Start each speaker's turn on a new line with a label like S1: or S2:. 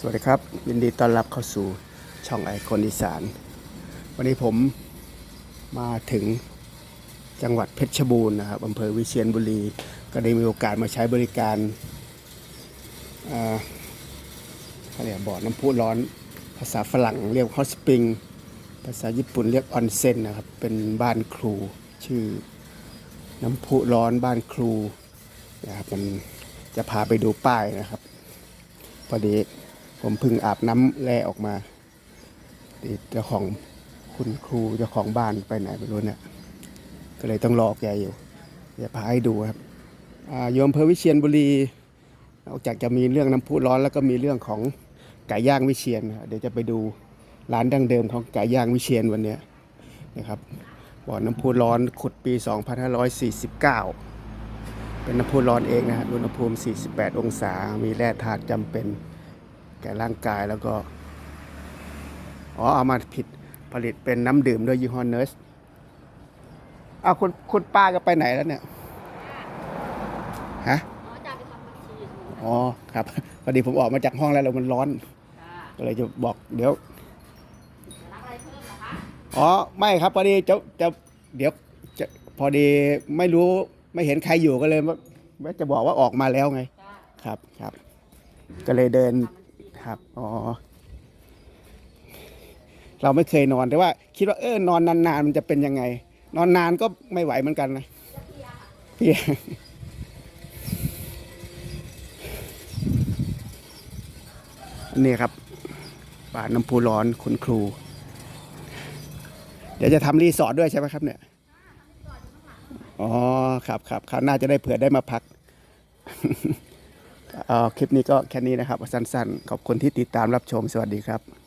S1: สวัสดีครับ ยินดีต้อนรับเข้าสู่ช่องไอคอนอีสาน วันนี้ผมมาถึงจังหวัดเพชรบูรณ์นะครับอำเภอวิเชียรบุรี ก็ได้มีโอกาสมาใช้บริการอ่าเขาเรียกบ่อน้ำพุร้อน ภาษาฝรั่งเรียกฮอตสปริง ภาษาญี่ปุ่นเรียกออนเซ็นนะครับ เป็นบ้านครูชื่อน้ำพุร้อนบ้านครูนะครับมันจะพาไปดูป้ายนะครับพอดี ผมเพิ่งอาบน้ำแร่ออกมาที่เจ้าของคุณครูเจ้าของบ้านไปไหนไม่รู้เนี่ยก็เลยต้องรอแกอยู่เดี๋ยวพาให้ดูครับโยมเภอวิเชียรบุรีนอกจากจะมีเรื่องน้ำพุร้อนแล้วก็มีเรื่องของไก่ย่างวิเชียนเดี๋ยวจะไปดูร้านดั้งเดิมของไก่ย่างวิเชียรวันนี้นะครับบ่อน้ำพุร้อนขุดปี 2549 เป็นน้ำพุร้อนเองนะฮะอุณหภูมิ 48 องศา มีแร่ธาตุจำเป็น แก่ร่างกายแล้วก็ อ๋อ เอามาผิดผลิตเป็นน้ำดื่มด้วยยี่ห้อเนสเอาคุณคุณป้าก็ไปไหนแล้วเนี่ย ฮะ
S2: อ๋อจะไปทำบัญชี
S1: อ๋อ ครับ พอดีผมออกมาจากห้องแล้วแล้วมันร้อน
S2: ค่ะ
S1: ก็เลยจะบอกเดี๋ยว
S2: จะรับอะไรเพิ่มเหรอคะ
S1: อ๋อ ไม่ครับ พอดีจะจะเดี๋ยวจะพอดีไม่รู้ไม่เห็นใครอยู่ก็เลยว่าว่าจะบอกว่าออกมาแล้วไง
S2: จ้า
S1: ครับครับ ก็เลยเดิน ครับ อ๋อ เราไม่เคยนอนแต่ว่า คิดว่าเออนอนนานๆมันจะเป็นยังไง นอนนานก็ไม่ไหวเหมือนกันนะเพียนนี้ครับป่าน้ำพุร้อนคุณครู เดี๋ยวจะทำรีสอร์ทด้วยใช่ไหมครับ เนี่ยอ๋อ ครับครับคราวหน้าจะได้เผื่อได้มาพัก คลิปนี้ก็แค่นี้นะครับสั้นๆ ขอบคุณที่ติดตามรับชมสวัสดีครับ